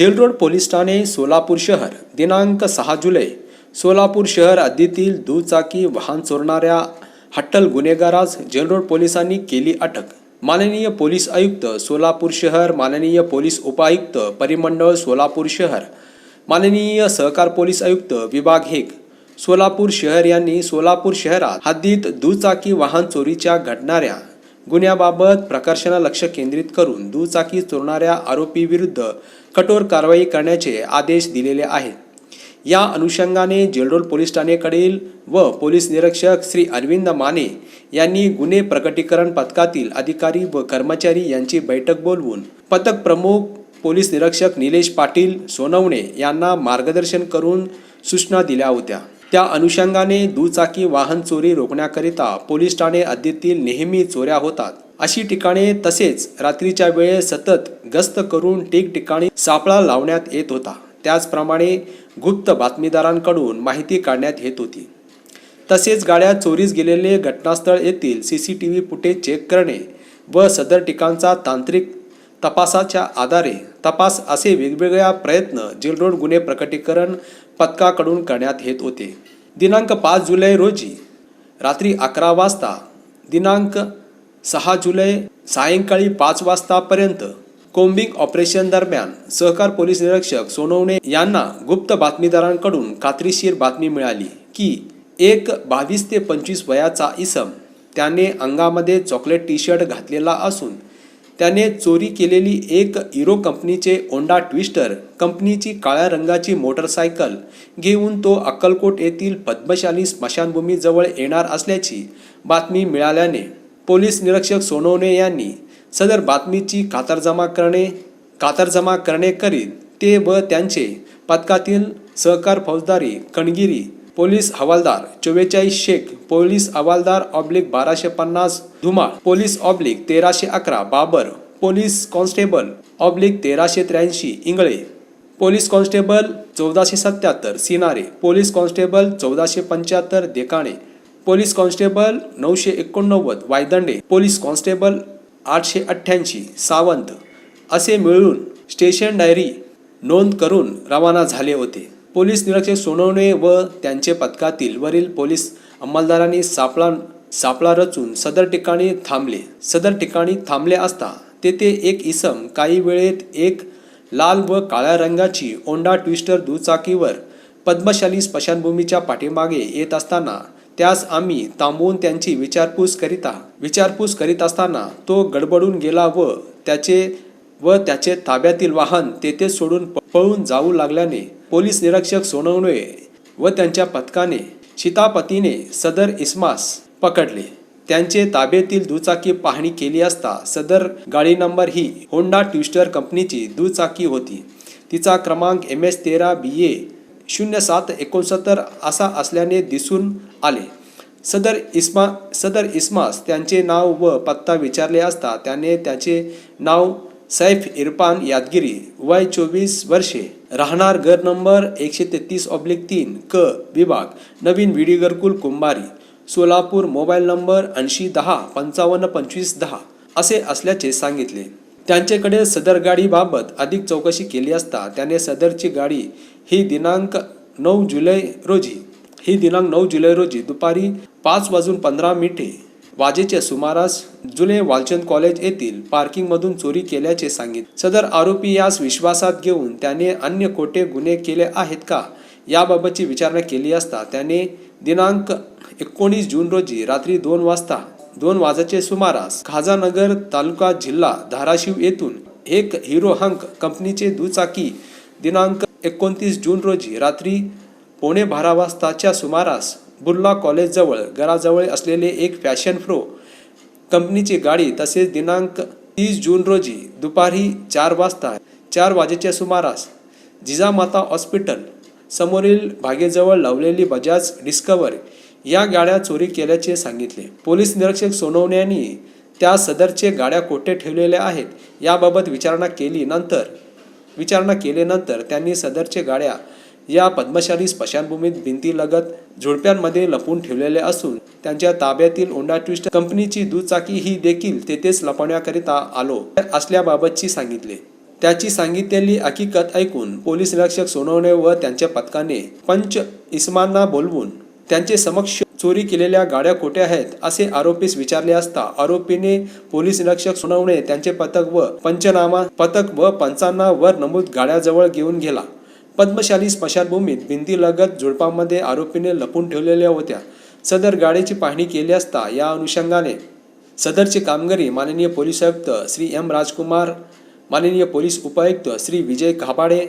Jail Road police ठाणे सोलापूर शहर दिनांक सहा जुलै. सोलापूर शहर हद्दीतील दुचाकी वाहन चोरणाऱ्या हट्टल गुन्हेगारास जेलरोड पोलिसांनी केली अटक. माननीय पोलीस आयुक्त सोलापूर शहर. माननीय पोलीस उपायुक्त परिमंडळ सोलापूर शहर. माननीय सहकार पोलीस आयुक्त विभाग हेक सोलापूर शहर यांनी सोलापूर शहरात हद्दीत दुचाकी वाहन चोरीच्या घडणाऱ्या गुन्ह्याबाबत प्रकर्षानं लक्ष केंद्रित करून दुचाकी चोरणाऱ्या आरोपीविरुद्ध कठोर कारवाई करण्याचे आदेश दिलेले आहेत. या अनुषंगाने जेलरोल पोलीस ठाणेकडील व पोलीस निरीक्षक श्री अरविंद माने यांनी गुन्हे प्रकटीकरण पथकातील अधिकारी व कर्मचारी यांची बैठक बोलवून पथक प्रमुख पोलीस निरीक्षक निलेश पाटील सोनवणे यांना मार्गदर्शन करून सूचना दिल्या होत्या. त्या अनुषंगाने दुचाकी वाहन चोरी रोखण्याकरिता पोलीस ठाणे हद्दीतील नेहमी चोऱ्या होतात. अशी ठिकाणे तसेच रात्रीच्या वेळेस सतत गस्त करून ठिकठिकाणी सापळा लावण्यात येत होता. त्याचप्रमाणे गुप्त बातमीदारांकडून माहिती काढण्यात येत होती. तसेच गाड्या चोरीस गेलेले घटनास्थळ येथील C C T V footage check करणे व सदर ठिकाणचा तांत्रिक तपासाच्या आधारे तपास असे वेगवेगळ्या प्रयत्न जेलरोड गुन्हे प्रकटीकरण पथकाकडून करण्यात येत होते. दिनांक पाच जुलै रोजी रात्री अकरा वाजता दिनांक सहा जुलै सायंकाळी पाच वाजतापर्यंत कोम्बिंग ऑपरेशन दरम्यान सहकार पोलीस निरीक्षक सोनवणे यांना गुप्त बातमीदारांकडून खात्रीशीर बातमी मिळाली की एक बावीस ते पंचवीस वयाचा इसम त्याने अंगामध्ये चॉकलेट टी शर्ट घातलेला असून त्याने चोरी केलेली एक इरो कंपनीचे ओंडा ट्विस्टर कंपनीची काळ्या रंगाची मोटरसायकल घेऊन तो अक्कलकोट येथील पद्मशाली स्मशानभूमीजवळ येणार असल्याची बातमी मिळाल्याने पोलीस निरीक्षक सोनवणे यांनी सदर बातमीची खातरजमा करणे कातरजमा करणे करीत ते व त्यांचे पथकातील सहकार फौजदारी कणगिरी पोलीस हवालदार चव्वेचाळीस शेख पोलीस हवालदार ऑब्लिक बाराशे पन्नास धुमाळ पोलीस ऑब्लिक तेराशे अकरा बाबर पोलीस कॉन्स्टेबल ऑब्लिक तेराशे त्र्याऐंशी इंगळे. पोलीस कॉन्स्टेबल चौदाशे सत्याहत्तर सिनारे. पोलीस कॉन्स्टेबल चौदाशे पंच्याहत्तर देकाणे. पोलीस कॉन्स्टेबल नऊशे एकोणनव्वद वायदंडे. पोलीस कॉन्स्टेबल आठशे अठ्ठ्याऐंशी सावंत. असे मिळून स्टेशन डायरी नोंद करून रवाना झाले होते. पोलीस निरीक्षक सोनवणे व त्यांचे पथकातील वरील पोलीस अंमलदारांनी सापळा सापळा रचून सदर ठिकाणी थांबले. सदर ठिकाणी थांबले असता तेथे एक इसम काही वेळेत एक लाल व काळ्या रंगाची ओंडा ट्विस्टर दुचाकीवर पद्मशाली स्मशानभूमीच्या पाठीमागे येत असताना त्यास आम्ही थांबवून त्यांची विचारपूस करिता विचारपूस करीत असताना तो गडबडून गेला व त्याचे व त्याचे ताब्यातील वाहन तेथे सोडून प- पळून जाऊ लागल्याने पोलीस निरीक्षक सोनवणे व त्यांच्या पथकाने शितापतीने सदर इस्मास पकडले. त्यांचे ताब्यातील दुचाकी पाहणी केली असता सदर गाडी नंबर ही होंडा ट्विस्टर कंपनीची दुचाकी होती. तिचा क्रमांक एम एस तेरा बी ए शून्य सात एकोणसत्तर असा असल्याने दिसून आले. सदर इस्मा सदर इस्मास त्यांचे नाव व पत्ता विचारले असता त्याने त्याचे नाव सैफ इरफान यादगिरी वय चोवीस वर्षे राहणार घर नंबर एकशे तेहतीस ऑब्लिक तीन क विभाग नवीन विडी घरकुल कुंभारी सोलापूर मोबाईल नंबर ऐंशी दहा पंचावन्न पंचवीस दहा असे असल्याचे सांगितले. त्यांच्याकडे सदर गाडीबाबत अधिक चौकशी केली असता त्याने सदरची गाडी ही दिनांक नऊ जुलै रोजी ही दिनांक नऊ जुलै रोजी दुपारी पाच वाजून पंधरा मिनिटे वाजेच्या सुमारास जुने वालचंद कॉलेज येथील पार्किंगमधून चोरी केल्याचे सांगितले सदर आरोपी यास विश्वासात घेऊन त्याने अन्य खोटे गुन्हे केले आहेत का याबाबतची विचारणा केली असता त्याने दिनांक एकोणीस जून रोजी रात्री दोन वाजता दोन वाजाचे सुमारास खाजानगर तालुका जिल्हा धाराशिव येथून एक हिरो हंक कंपनीचे दुचाकी दिनांक एकोणतीस जून रोजी रात्री पोणे बारा वाजताच्या सुमारास बुर्ला कॉलेजजवळ घराजवळ असलेले एक फॅशन प्रो कंपनीची गाडी तसेच दिनांक तीस जून रोजी दुपारी चार वाजता चार वाजेच्या सुमारास जिजामाता हॉस्पिटल समोरील भागेजवळ लावलेली बजाज डिस्कवर या गाड्या चोरी केल्याचे सांगितले. पोलीस निरीक्षक सोनवण्यानी त्या सदरचे गाड्या कोठे ठेवलेल्या आहेत याबाबत विचारणा केली नंतर विचारणा केल्यानंतर त्यांनी सदरचे गाड्या या पद्मशाली स्मशानभूमीत भिंतीलगत झुडप्यांमध्ये लपून ठेवलेले असून त्यांच्या ताब्यातील ओंडा ट्विस्ट कंपनीची दुचाकी ही देखील तेथेच लपवण्याकरिता आलो असल्याबाबतची सांगितले. त्याची सांगितलेली हकीकत ऐकून पोलीस निरीक्षक सोनवणे व त्यांच्या पथकाने पंच इस्मांना बोलवून त्यांचे समक्ष चोरी केलेल्या गाड्या कोठे आहेत असे आरोपीस विचारले असता आरोपीने पोलीस निरीक्षक सुनावणे त्यांचे पथक व पंचनामा पथक व पंचांना वर नमूद गाड्याजवळ घेऊन गेला. पद्मशाली स्मशानभूमीत भिंतीलगत झुडपामध्ये आरोपीने लपून ठेवलेल्या होत्या. सदर गाडीची पाहणी केली असता या अनुषंगाने सदरची कामगिरी माननीय पोलीस आयुक्त श्री एम राजकुमार माननीय पोलीस उपायुक्त श्री विजय खापाडे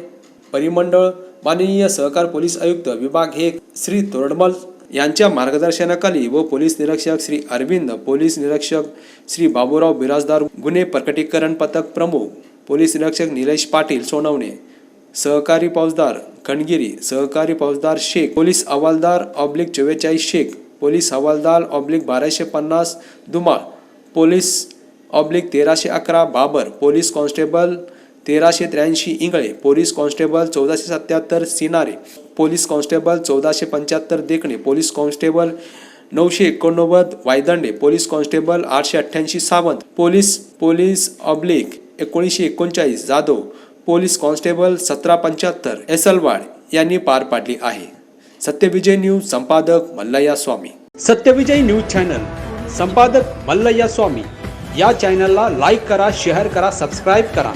परिमंडळ माननीय सहकार पोलीस आयुक्त विभाग हे श्री तोरडमल यांच्या मार्गदर्शनाखाली व पोलीस निरीक्षक श्री अरविंद पोलीस निरीक्षक श्री बाबूराव बिराजदार गुन्हे प्रकटीकरण पथक प्रमुख पोलीस निरीक्षक निलेश पाटील सोनवणे सहकारी फौजदार खंडगिरी सहकारी फौजदार शेख पोलीस हवालदार ऑब्लिक चव्वेचाळीस शेख पोलीस हवालदार ऑब्लिक बाराशे पन्नास दुमाळ पोलीस ऑब्लिक तेराशे अकरा बाबर पोलीस कॉन्स्टेबल तेराशे त्र्याऐंशी इंगळे पोलीस कॉन्स्टेबल चौदाशे सत्याहत्तर सिनारे पोलीस कॉन्स्टेबल चौदाशे पंच्याहत्तर देखणे पोलीस कॉन्स्टेबल नऊशे एकोणनव्वद वायदंडे पोलीस कॉन्स्टेबल आठशे अठ्ठ्याऐंशी सावंत पोलीस पोलीस ऑब्लिक एकोणीसशे एकोणचाळीस जाधव पोलीस कॉन्स्टेबल सतरा पंच्याहत्तर एसलवाड यांनी पार पाडली आहे. सत्यविजय न्यूज संपादक मल्लय्या स्वामी. सत्यविजय न्यूज चॅनल संपादक मल्लय्या स्वामी. या चॅनलला लाईक करा शेअर करा सबस्क्राईब करा.